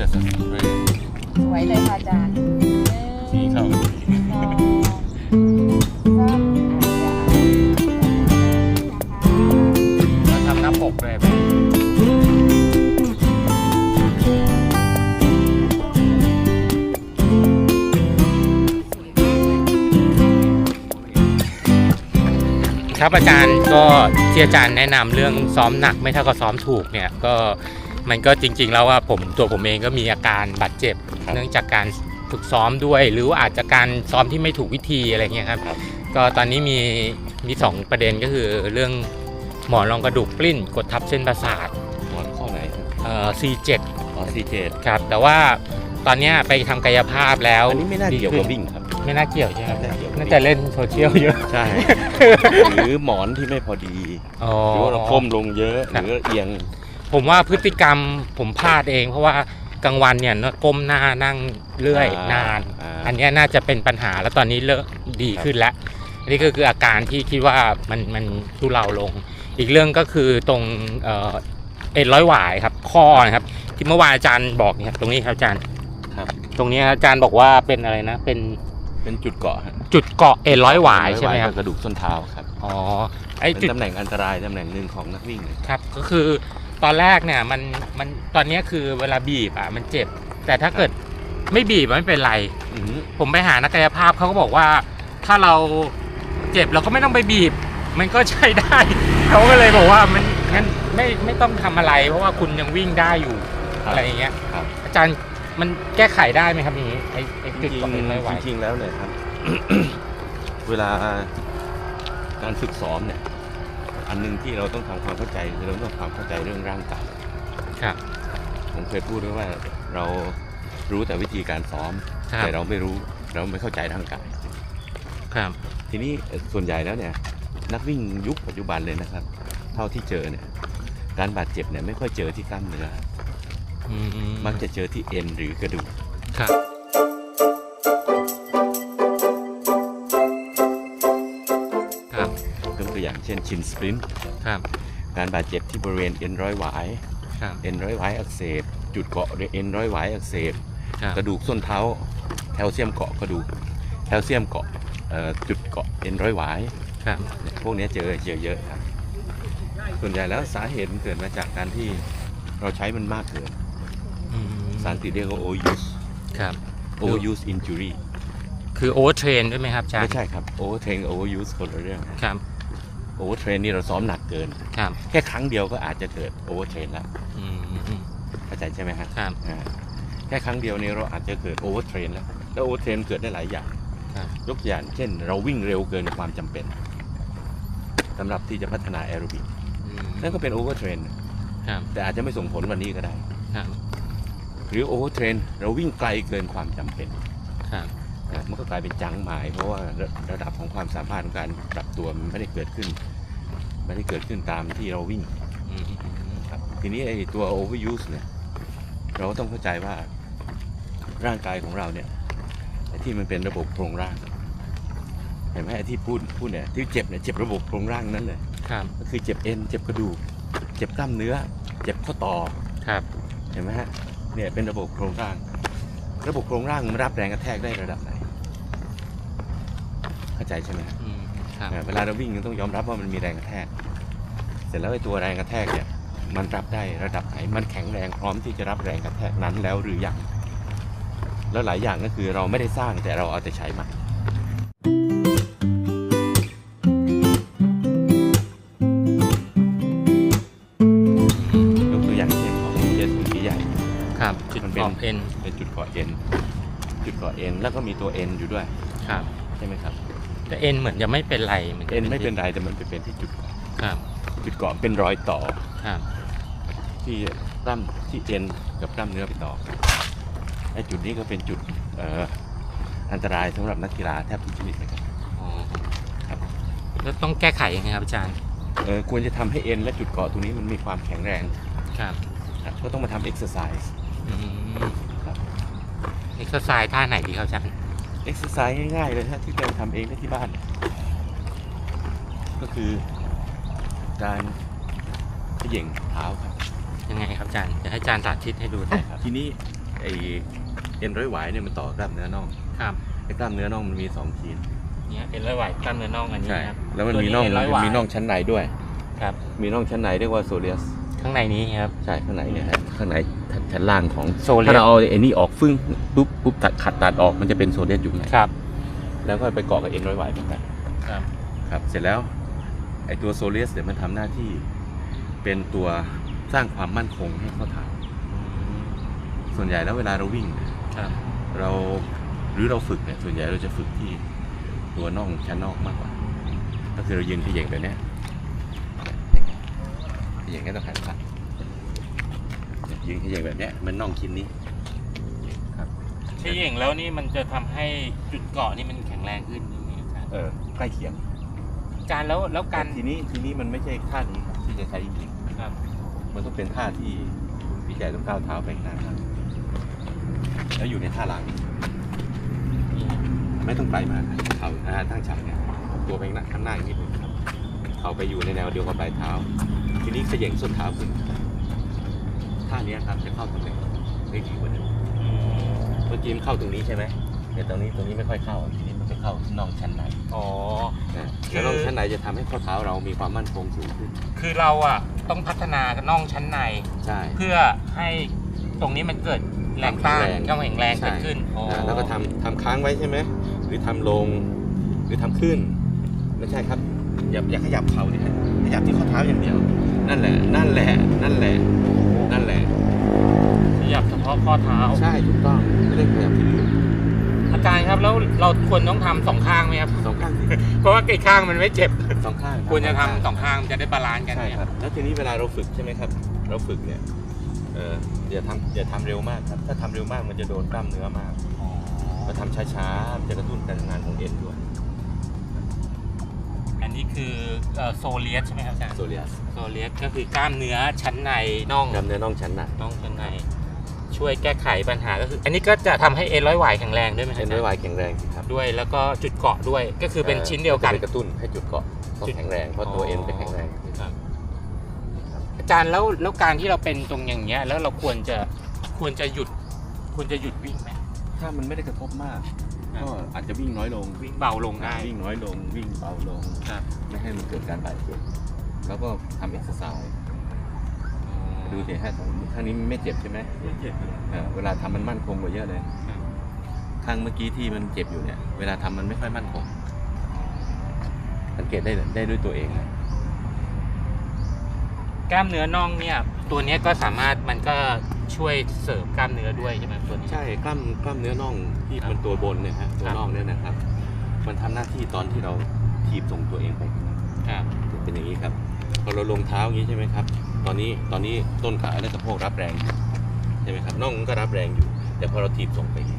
just a spray สวยเลยค่ะอาจารย์สีเข้ากันดีหนึ่งสองสามอาจารย์เราทำหน้าปกเลยครับอาจารย์ก็ที่อาจารย์แนะนำเรื่องซ้อมหนักไม่เท่ากับซ้อมถูกเนี่ยก็ มันก็จริงๆแล้วว่าผมตัวผมเองก็มีอาการบาดเจ็บเนื่องจากการฝึกซ้อมด้วย หรือว่าอาจจะการซ้อมที่ไม่ถูกวิธีอะไรเงี้ยครับครับ ก็ตอนนี้มีมีสองประเด็นก็คือเรื่องหมอนรองกระดูกปลิ้น กดทับเส้นประสาทหมอนข้อไหนครับเอ่อ C7 อ๋อซีเจครับ แต่ว่าตอนเนี้ยไปทำกายภาพแล้วอันนี้ไม่น่าเกี่ยวกับวิ่งครับ ไม่น่าเกี่ยวใช่ไหมไม่น่าเกี่ยวน่าจะเล่นโซเชียลเยอะใช่ หรือหมอนที่ไม่พอดี อ๋อ หรือว่าเราก้มลงเยอะ หครับ รือเอียง ผมว่าพฤติกรรมผมพลาดเอง เพราะว่ากลางวันเนี่ยก้มหน้านั่งเรื่อยอ่านาน อ่า อันเนี้ยน่าจะเป็นปัญหาแล้วตอนนี้เลิกดีขึ้นแล้วอันนี้ก็คืออาการที่คิดว่ามันมันทุเลาลง อีกเรื่องก็คือตรงเอ่อเอ็นร้อยหวายครับข้อนะครับ ที่เมื่อวานอาจารย์บอกเนี่ยครับตรงนี้ครับอาจารย์ครับ ตรงนี้อาจารย์บอกว่าเป็นอะไรนะ เป็นเป็นจุดเกาะฮะจุดเกาะเอ็นร้อยหวายใช่ไหมครับกระดูกส้นเท้าครับอ๋อไอ้เป็นจุด ตำแหน่งอันตรายตำแหน่งหนึ่งของนักวิ่งเลย ครับก็คือ ตอนแรกเนี่ยมันมันตอนเนี้ยคือเวลาบีบอะมันเจ็บ แต่ถ้าเกิดไม่บีบอะไม่เป็นไร อือหือผมไปหานักกายภาพเขาก็บอกว่า ถ้าเราเจ็บเราก็ไม่ต้องไปบีบ มันก็ใช้ได้ เขาก็เลยบอกว่ามันงั้นไม่ไม่ต้องทำอะไร เพราะว่าคุณยังวิ่งได้อยู่ครับ อะไรอย่างเงี้ยครับ อาจารย์มันแก้ไขได้ไหมครับอย่างนี้ไอ้ไอ้จจุดริงก่อนไม่ไหวๆจริงๆแล้วเนี่ยครับ เวลาการฝึกซ้อมเนี่ย อันหนึงที่เราต้องทำความเข้าใจคือเราต้องทำความเข้าใจเรื่องร่างกายครับ ผมเคยพูดไว้ว่าเรารู้แต่วิธีการซ้อม ครับ แต่เราไม่รู้เราไม่เข้าใจร่างกาย ครับ ทีนี้เอ่อส่วนใหญ่แล้วเนี่ยนักวิ่งยุคปัจจุบันเลยนะครับ เท่าที่เจอเนี่ยการบาดเจ็บเนี่ยไม่ค่อยเจอที่กล้ามเนื้ออืมมักจะเจอที่เอ็นหรือกระดูก ครับครับ ช่นชินสปรินต์ครับการบาดเจ็บที่บริเวณเอ็นร้อยหวายครับเอ็นร้อยหวายอักเสบ จุดเกาะเอ็นร้อยหวายอักเสบ ครับกระดูกส้นเท้า แคลเซียมเกาะกระดูกแคลเซียมเกาะเอ่อจุดเกาะเอ็นร้อยหวายครับเนี่ยพวกเนี้ยเจอเจอเยอะครับ ส่วนใหญ่แล้วสาเหตุมันเกิดมาจากการที่เราใช้มันมากเกิน อืมสารติดเรียกว่า overuse ครับ overuse injury คือโอเวอร์เทรนด้วยไหมครับอาจารไม่ย์ใช่ครับ overtrain overuse คนละเรื่องครับ overtrain นี่เราซ้อมหนักเกิน ครับแค่ครั้งเดียวก็อาจจะเกิด overtrain แล้วอืมอืมเข้าใจใช่ไหมฮะครับ อ่าแค่ครั้งเดียวเนี่ยเราอาจจะเกิด overtrain แล้วแล้ว overtrain เกิดได้หลายอย่างครับ ยกตัวอย่างเช่น เราวิ่งเร็วเกินความจำเป็นสำหรับที่จะพัฒนาแอโรบิกอืมนั่นก็เป็น overtrain ครับแต่อาจจะไม่ส่งผลวันนี้ก็ได้ ครับหรือ overtrain เราวิ่งไกลเกินความจำเป็น ครับนะมันก็กลายเป็นจังหมาย เพราะว่าระระดับของความสามารถของการปรับตัวมันไม่ได้เกิดขึ้น ไม่ได้เกิดขึ้นตามที่เราวิ่งอืมครับทีนี้ไอ้ตัว overuse เนี่ยเราก็ต้องเข้าใจว่าร่างกายของเราเนี่ยไอ้ที่มันเป็นระบบโครงร่างเห็นไหมไอ้ที่พูดพูดเนี่ยที่เจ็บเนี่ยเจ็บระบบโครงร่างนั้นเลยครับก็คือเจ็บเอ็นเจ็บกระดูกเจ็บกล้ามเนื้อ เจ็บข้อต่อครับเห็นไหมฮะเนี่ยเป็นระบบโครงร่าง ระบบโครงร่างมันรับแรงกระแทกได้ระดับไหนเข้าใจใช่ไหมฮะอืม ครับอ่าเวลาเราวิ่งเราต้องยอมรับว่ามันมีแรงกระแทก เสร็จแล้วไอ้ตัวแรงกระแทกเนี่ยมันรับได้ระดับไหน มันแข็งแรงพร้อมที่จะรับแรงกระแทกนั้นแล้วหรือยัง แล้วหลายอย่างก็คือเราไม่ได้สร้างแต่เราเอาแต่ใช้มันยกตัวอย่างเช่นของเคสคุณสีใหญ่ ครับ จุดมันเป็นเกาะเอ็นเป็นจุดเกาะเอ็น จุดเกาะเอ็นแล้วก็มีตัวเอ็นอยู่ด้วย ครับ ใช่ไหมครับ แต่เอ็นเหมือนจะไม่เป็นไรหมืจะเอ็นไม่เป็นไรแต่มันไปเป็นที่จุดเกาะครับ จุดเกาะเป็นรอยต่อครับ ที่กล้ามที่เอ็นกับกล้ามเนื้อไปต่อกันไอ้จุดนี้ก็เป็นจุดเอ่ออันตรายสำหรับนักกีฬาแทบทุกชนิดเลยครับอ๋อครับแล้วต้องแก้ไขยังไงครับอาจารย์เอ่อควรจะทำให้เอ็นและจุดเกาะตรงนี้มันมีความแข็งแรงครับครับก็ต้องมาทำเอ็กซ์ไซส์อืมครับเอ็กซ์ไซส์ท่าไหนดีครับอาจารย์เอ็กซ์ไซส์ง่ายๆเลยฮะที่เราทำเองได้ที่บ้าน ก็คือการเขย่งเท้าครับยังไงครับอาจารย์จะให้อาจารย์สาธิตให้ดูหน่ใช่อยครับทีนี้ไอเอ็นร้อยหวายเนี่ยมันต่อกล้ามเนื้อน่องครับไอ้กล้ามเนื้อน่องมันมีสองชิ้นเนี่ยเอ็นร้อยไหวกล้ามเนื้อน่องอันนี้ใช่ครับแล้วมันมีน่องตัวเอ็นร้อยหวายมีน่องชั้นในด้วย ครับ มีน่องชั้นในเรียกว่าโซเลียสข้างในนี้ครับใช่ข้างในเนี่ยฮะข้างใน ชั้นล่างของ Soleus ถ้าเราเอาไอ้นี่ออกฟึ่งปุ๊บปุ๊บตัดขัดตัดออกมันจะเป็นโซเลียสอยู่ข้างในครับ แล้วก็ไปเกาะกับเอ็นร้อยหวายเหมือนกันครับ ครับเสร็จแล้วไอ้ตัวโซเลียสเนี่ยมันทำหน้าที่ เป็นตัวสร้างความมั่นคงให้ข้อเท้าส่วนใหญ่แล้วเวลาเราวิ่งเนี่ยครับ เราหรือเราฝึกเนี่ยส่วนใหญ่เราจะฝึกที่ตัวน่องชั้นนอกมากกว่า ก็คือเรายืนเขย่งแบบเนี้ยเขย่งให้ต้องหันข้างเนี่ ยยืนเขย่งแบบเนี้ยมันน่องชิ้นนี้ใช่อย่างแล้วนี่มันจะทำให้จุดเกาะนี่มันแข็งแรงขึ้นนี่อาจารย์เออใกล้เคียงอาจารย์แล้วแล้วแต่การทีนี้ทีนี้มันไม่ใช่ท่านี้ครับที่จะใช้จริงครับๆมันต้องเป็นท่าที่พี่ใหญ่ต้องก้าวเท้าไปข้างหน้าครับแล้วอยู่ในท่าหลังนี่ไม่ต้องไกลมากเข่าอ่าตั้งฉากเนี่ยตัวไปข้างหน้าอีกนิดนึงครับเข่าไปอยู่ในแนวเดียวกับปลายเท้า ทีนี้เขย่งส้นเท้าขึ้น ท่าเนี้ยครับจะเข้าตำแหน่งได้ดีกว่าเดิมเมื่อกี้มันเข้าตรงนี้ใช่ไหมเนี่ยตรงนี้ตรงนี้ไม่ค่อยเข้าทีนี้มันจะเข้าน่องชั้นในอ๋อ นะแล้วน่องชั้นในจะทำให้ข้อเท้าเรามีความมั่นคงสูงขึ้นคือเราอะต้องพัฒนาน่องชั้นใน ใช่ เพื่อให้ตรงนี้มันเกิดแรงต้านแรงต้องแข็งแรงเกิดขึ้นอ๋ออ่าแล้วก็ทำทำค้างไว้ใช่ไหมหรือทำลงหรือทำขึ้นไม่ใช่ครับ อย่าอย่าขยับเข่าดิฮะขยับที่ข้อเท้าอย่างเดียว นั่นแหละ นั่นแหละ นั่นแหละ นั่นแหละ ขยับเฉพาะข้อเท้า ใช่ถูกต้องไม่ได้ขยับที่อื่นอาจารย์ครับแล้วเราควรต้องทำสองข้างไหมครับ สองข้างสิเพราะว่าอีกข้างมันไม่เจ็บ สองข้างควรจะทำสองข้างมันจะได้บาลานซ์กันใช่เนี่ยครับแล้วทีนี้เวลาเราฝึกใช่ไหมครับ เราฝึกเนี่ยเอออย่าทำอย่าทำเร็วมากครับ ถ้าทำเร็วมากมันจะโดนกล้ามเนื้อมาก อ๋อเราทำช้าๆมันจะกระตุ้นการทำงานของเอ็นด้วยอั นนี้คือโซเลียสใช่ไหมครับอาจารย์โซเลียสโซเลียสก็คือกล้ามเนื้อชั้นในน่องกล้ามเนื้อน่องชั้นในน่องชั้นใน ช่วยแก้ไขปัญหาก็คือ อันนี้ก็จะทำให้เอ็นร้อยหวายแข็งแรงด้วยไหมครัเอ็บนอาจารไว้ย์วายแข็งแรงสิครับด้วยแล้วก็จุดเกาะด้วยก็คือเป็นชิ้นเดียวกันจะไปกระตุ้นให้จุดเกาะต้องจุดแข็งแรงเพราะตัวเอ็นจะแข็งแรงครับอาจารย์แล้วแล้วการที่เราเป็นตรงอย่างเงี้ยแล้วเราควรจะควรจะหยุดควรจะหยุดวิ่งไหมถ้ามันไม่ได้กระทบมากครับ ก็อาจจะวิ่งน้อยลงวิ่งเบาลงได้ วิ่งน้อยลง วิ่งเบาลงครับ ไม่ให้มันเกิดการบาดเจ็บแล้วก็ทำเอ็กซ์ไซส์ดูสิฮะข้างนี้มันไม่เจ็บใช่ไหมไม่เจ็บเออเวลาทำมันมั่นคงกว่าเยอะเลยครับข้างเมื่อกี้ที่มันเจ็บอยู่เนี่ย เวลาทำมันไม่ค่อยมั่นคง สังเกตได้ได้ด้วยตัวเองนะกล้ามเนื้อน่องเนี่ย ตัวเนี้ยก็สามารถมันก็ ช่วยเสริมกล้ามเนื้อด้วยใช่ไหมตัวนี้ ใช่กล้ามกล้ามเนื้อน่องที่ครับมันตัวบนเนี่ยฮะตัวครับ น่องเนี่ยนะครับ มันทำหน้าที่ตอนที่เราทีบส่งตัวเองไปครับเป็นอย่างนี้ครับพอเราลงเท้าอย่างนี้ใช่ไหมครับ ตอนนี้ตอนนี้ต้นขาและสะโพกรับแรงอยู่ใช่ไหมครับน่องมันก็รับแรงอยู่ แต่พอเราทีบส่งไปเ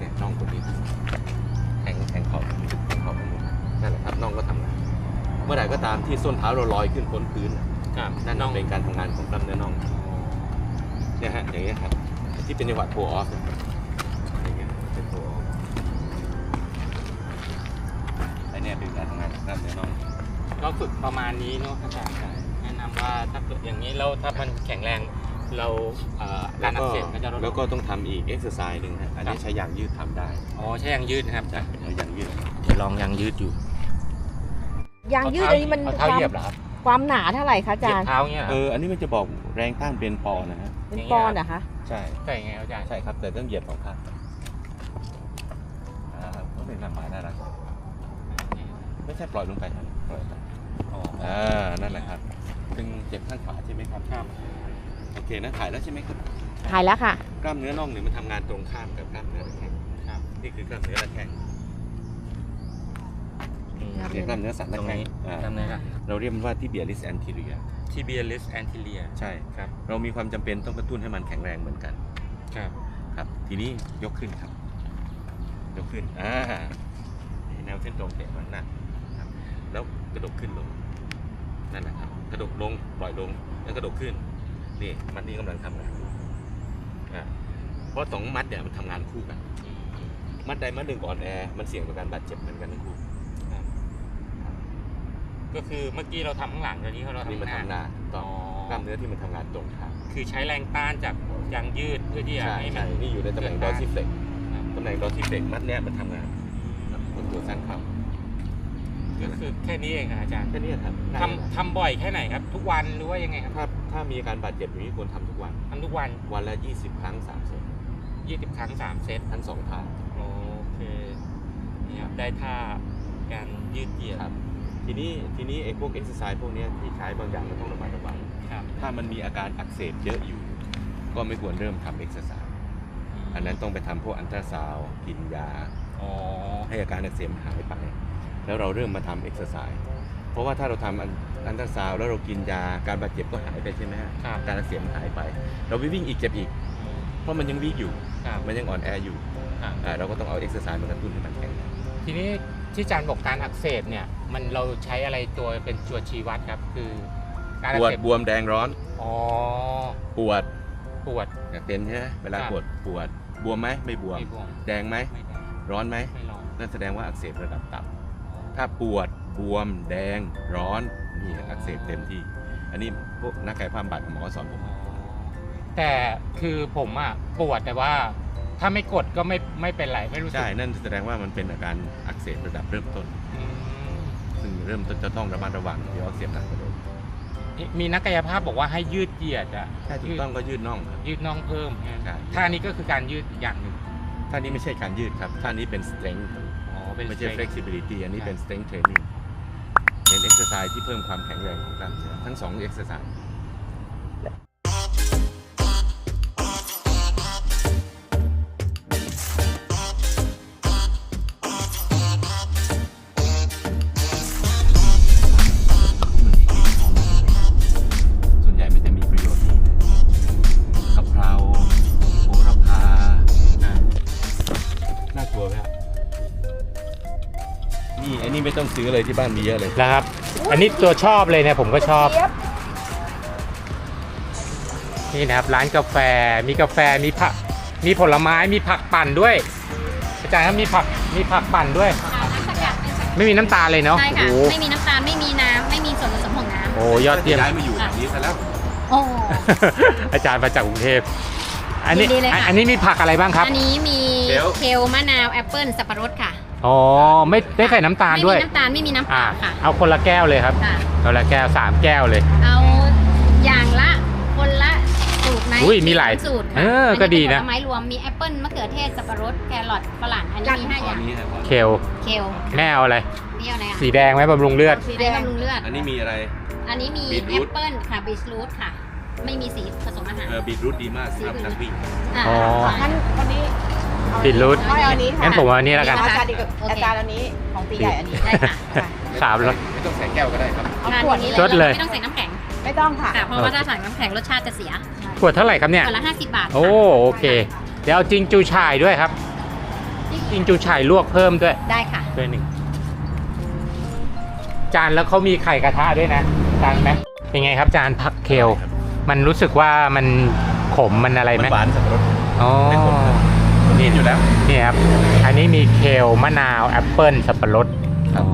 นี่ยน่องตรงนี้แทงแทงขอบแทงขอบตรงนี้นั่นแหละครับน่องก็ทำงานเมื่อไหร่ก็ตามที่ส้นเท้าเราลอยขึ้นพ้นพื้นน่ะครับนั่นเป็นการทำงานของกล้ามเนื้อน่องเนี่ยฮะ อย่างเงี้ยครับที่เป็นจังหวะโทออฟอย่างเงี้ยเป็นโทออฟไอเนี่ยเป็นการทำงานของกล้ามเนื้อน่องก็ฝึกประมาณนี้เนาะอาจารย์แนะนำว่าถ้าเกิดอย่างนี้แล้วถ้ามันแข็งแรงเราเอ่อการอักเสบก็จะลดลงแล้วก็ต้องทำอีกเอ็กซ์ไซส์หนึ่งฮะอันนี้ใช้ยางยืดทำได้อ๋อใช่ยางยืดนะครับใช่ใช้ยางยืด เดี๋ยวลองยางยืดอยู่ยางยืดอันนี้มันเอาคเท้าวามเหยียบเหรอครับความหนาเท่าไหร่คะอาเหยียจาบรย์ เท้าเนี่ยเหรอเออ อันนี้มันจะบอกแรงต้านเป็นปอนด์นะฮะ เป็นปอนด์เหรอคะ ใช่ใช่ไงอาจารย์ใช่ครับ แต่ต้องเหยียบสองข้างอ่าก็เป็นหน้าหมายน่ารักไม่ใช่ปล่อยลงไปครับปล่อยไปอ๋ออ่านั่นแหละครับตึงเจ็บข้างขวาใช่ไหมครับครับโอเคนะถ่ายแล้วใช่ไหมครับถ่ายแล้วค่ะ กล้ามเนื้อน่องเนี่ยมันทำงานตรงข้ามกับกล้ามเนื้อระแข้งครับนี่คือกล้ามเนื้อระแข้งนี่ครับ เรียกกล้ามเนื้อสันตระรงแข้งนี้อ่าทำไงครับเราเรียกมันว่าที่เบียริสแอนทีเรีย tibialis anterior ใช่ ครับเรามีความจำเป็นต้องกระตุ้นให้มันแข็งแรงเหมือนกันครับ ครับ ทีนี้ยกขึ้นครับ ยกขึ้นอ่าแนวเส้นตรงเตะมันนะครับแล้วกระดกขึ้นลงนั่นแหละครับกระดกลงปล่อยลงแล้วกระดกขึ้นนี่มัดนี้กำลังทำงานอ่าเพราะสองมัดเนี่ยมันทำงานคู่กัน มัดใดมัดหนึ่งอ่อนแอมันเสี่ยงต่อการบาดเจ็บเหมือนกันทั้งคู่ ก็คือเมื่อกี้เราทำข้างหลังตอนนี้เรานี่ทำมันข้างทำหน้างานต่อกล้ามเนื้อที่มันทำงานตรงข้ามคือใช้แรงต้านจากยางยืดเพื่อที่จะใช่ให้มัใช่น นี่อยู่ในตำแหน่งดอซิเฟล็กครับ ตำแหน่งดอซิเฟล็กมัดเนี้ยมันทำงานบนตัวสั้นเข่าก็คือแค่นี้เองครับอาจารย์แค่นี้ครับทำทำบ่อยแค่ไหนครับ ทุกวันหรือว่ายังไงครับถ้าถ้ามีอาการบาดเจ็บอย่างนี้ควรทำทุกวัน ทำทุกวัน วันละ 20 ครั้ง3เซต20 ครั้ง 3 เซตทั้งสองท่าโอเคนี่ครับได้ท่าการยืดเหยียดครับ ทีนี้ทีนี้ไอ้พวกเอ็กซ์ไซส์พวกเนี้ยที่ใช้บางอย่างเราต้องระมัดระวังครับ ถ้ามันมีอาการอักเสบเยอะอยู่ ก็ไม่ควรเริ่มทำเอ็กซ์ไซส์อันนั้นต้องไปทำพวกอันตราซาวด์กินยาอ๋อให้อาการอักเสบหายไป แล้วเราเริ่มมาทำเอ็กซ์ไซส์เพราะว่าถ้าเราทำอันอันตราซาวด์แล้วเรากินยาการบาดเจ็บก็หายไปใช่ไหมฮะครับ การอักเสบหายไป เราไปวิ่งอีกเจ็บอีก เพราะมันยังวิ่งอยู่ ครับ มันยังอ่อนแออยู่ครับ อ่าเราก็ต้องเอาเอ็กซ์ไซส์มากระตุ้นให้มันแข็งแรงทีนี้ที่อาจารย์บอกการอักเสบเนี่ย มันเราใช้อะไรตัวเป็นตัวชี้วัดครับ คือการปอักวดเสบบวมแดงร้อน อ๋อปวดปวดอยากเป็นใช่ไหมเวลาครับปวดปวดบวมไหมไม่บวม ไม่บวมแดงไหมไม่แดงร้อนไหมไม่ร้อนนั่นแสดงว่าอักเสบระดับต่ำถ้าปวดบวม แดงร้อนนี่อักเสบเต็มที่ อันนี้พวกนักกายภาพบำบัดของหมอก็สอนผมอ๋อแต่คือผมอะปวดแต่ว่าถ้าไม่กดก็ไม่ไม่เป็นไรไม่รู้สึกใช่นั่นแสดงว่ามันเป็นอาการอักเสบระดับเริ่มต้นอืม ซึ่งเริ่มต้นจะต้องระมัดระวังเดี๋ยวอักเสบหนักกว่าเดิมมีนักกายภาพบอกว่าให้ยืดเหยียดอะถ้าถูกต้องก็ยืดน่องครับ ยืดน่องเพิ่มใช่ ท่านี้ก็คือการยืดอีกอย่างหนึ่งท่านี้ไม่ใช่การยืดครับท่านี้เป็น strength อ๋อเป็นไม่ใช่ strength flexibility อันนี้ครับเป็น strength training เป็น exercise ที่เพิ่มความแข็งแรงของกล้ามเนื้อทั้งสอง exercise ซื้อเลยที่บ้านมีเยอะเลยนะครับ อันนี้ตัวชอบเลยเนี่ยผมก็ชอบ นี่นะครับร้านกาแฟมีกาแฟมีผักมีผลไม้มีผักปั่นด้วยอาจารย์ครับมีผักมีผักปั่นด้วยค่ะน้ำสกัดเป็นสกัดไม่มีน้ำตาลเลยเนาะใช่ค่ะ โอ้ไม่มีน้ำตาล ไม่มีน้ำ ไม่มีส่วนผสมของน้โหยอดเยี่ยม ย้ายมาอยู่แบบนี้ซะแล้วำโอ้ อาจารย์มาจากกรุงเทพอันนี้ยินดีเลยค่ะ อันนี้มีผักอะไรบ้างครับ อันนี้มีเคลเคลมะนาว แอปเปิ้ลสับปะรดค่ะ อ๋อไม่ไม่ใส่น้ำตาลไม่ด้วยมีน้ำตาลไม่มีน้ำอ่าเปล่าค่ะเอาคนละแก้วเลยครับค่ะ คนละแก้วสามแก้วเลย เอาอย่างละคนละสูตรไหมอุ้ยมีหลายสูตรเอค่ะอก็ดีนะ อัเป็ผลไม้รวมมีแอปเปิ้ลมะเขือเทศสับปะรดแครอทฝรั่งอันนี้มีห้าตออนย่างนี้ครับเคลเคลแม่เอาอะไรนี่เอาอะไรอะสีแดงไหมบำรุงเลือดอันนี้บำรุงเลือด อันนี้มีอะไร อันนี้มีบีทแอรูทปเปิ้ลค่ะบีทรูทค่ะ ไม่มีสีผสมอาหาร เออบีทรูทดีมากสำหรับนักวิ่ง อ่าอ๋อ งั้นวันนี้ เอาบีทรูทเอาอันนี้ค่ะงั้นผมเอาอันนี้แล้วกัน อาจารย์ดีกว่าอาจารย์อันนี้ของตีใหญ่อันนี้ได้ค่ะค่ะ สามรส ไม่ต้องใส่แก้วก็ได้ครับ เอาทานขอวดย่างนี้นี้เลเลยจดเลย ไม่ต้องใส่น้ำแข็งไม่ต้องค่ะ ค่ะเพราะว่าถ้าใส่น้ำแข็งรสชาติจะเสียขวดเท่าไหร่ครับเนี่ยคนละ50 บาทค่ะโอ้โอเค เดี๋ยวเอาจิงจูชายด้วยครับ จิงจูชายลวกเพิ่มด้วยได้ค่ะ ด้วยหนึ่ง จานแล้วเขามีไข่กระทะด้วยนะจานไหมเป็นไงครับจานผักเคลมันรู้สึกว่ามันขมมันอะไรไหมมันหวานสับปะรด อ๋อไม่ขมครับ นี่อยู่แล้ว นี่ครับ อันนี้มีเคลมะนาวแอปเปิลสับปะรดอ๋อ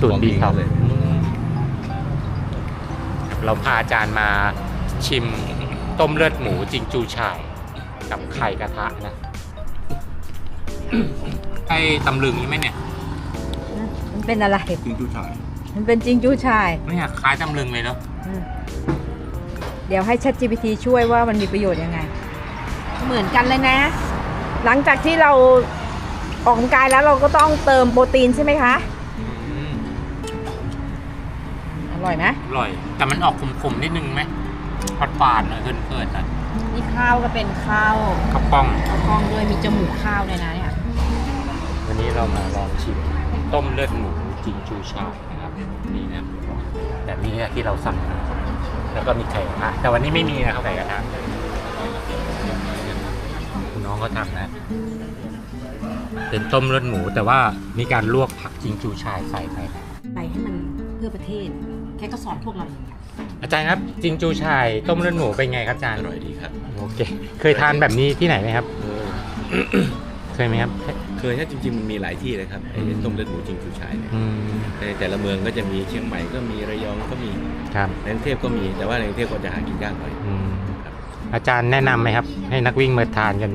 สูตรดีเขาของดีเขาเลยอืมเราพาอาจารย์มาชิมต้มเลือดหมูจิงจูชายกับไข่กระทะนะไอ้ตำลึงนี่ไหมเนี่ย มันเป็นอะไรจริงจูชาย มันเป็นจริงจูชายเนี่ยคล้ายตำลึงเลยเนาะอืมเดี๋ยวให้ ChatGPT ช่วยว่ามันมีประโยชน์ยังไง เหมือนกันเลยนะ หลังจากที่เราออกกำลังกายแล้วเราก็ต้องเติมโปรตีนใช่ไหมคะอร่อยไหมอร่อย แต่มันออกขมๆนิดนึงไหมปาดปาดๆหน่อยเกินๆนะนี่ข้าวก็เป็นข้าวข้าวกล้อง ข้าวกล้องด้วยมีจมูกข้าวด้วยนะเนี่ยวันนี้เรามาลองชิมต้มเลือดหมูจิงจูชานะครับนี่นะแบบนี้ที่เราสั่งมาแล้วก็มีไข่กระทะแต่วันนี้ไม่มีนะครับไข่กระทะ คุณน้องก็ทำนะ เป็นต้มเลือดหมูแต่ว่ามีการลวกผักจิงจูชายใส่ไปนะไปให้มันเพื่อประเทศ แค่ก็สอนพวกเราอย่างเงี้ยอาจารย์ครับจิงจูชายต้มเลือดหมูเป็นไงครับอาจารอย์ร่อยดีครับ โอเค เคยทานแบบนี้ที่ไหนไหมครับเออเคยไหมครับ เคยถ้าจริงๆมันมีหลายที่เลยครับไอ้ต้มเลือดหมูจริงจูชายเนี่ยอืมในแต่ละเมืองก็จะมีเชียงใหม่ก็มีระยองก็มีครับในกรุงเทพก็มีแต่ว่าในกรุงเทพก็จะหากินยากหน่อยอืมครับ อาจารย์แนะนำไหมครับ ให้นักวิ่งมาทานกัน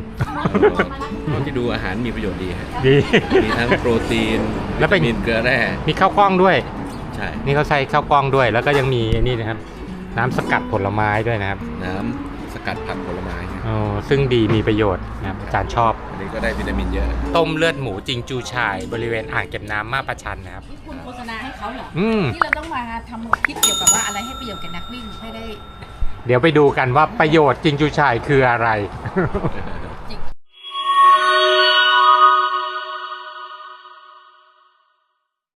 เท่าที่ดูอาหารมีประโยชน์ดีฮะดี มีทั้งโปรตีนแล้วเป็นวิตามินเกลือแร่มีข้าวกล้องด้วย ใช่ นี่เขาใส่ข้าวกล้องด้วย แล้วก็ยังมีอันนี่นะครับ น้ำสกัดผลไม้ด้วยนะครับน้ำสกัดผักผลไม้นะอ๋อซึ่งดีมีประโยชน์นะครับอาจารย์ชอบ อันนี้ก็ได้วิตามินเยอะ ต้มเลือดหมูจิงจูชาย บริเวณอ่างเก็บน้ำมาประชันนะครับคุณโฆษณาให้เขาเหรอ อืม ที่เราต้องมาทำคลิปเกี่ยวกับว่าอะไรให้ประโยชน์กับนักวิ่งให้ได้ เดี๋ยวไปดูกันว่าประโยชน์จิงจูชายคืออะไร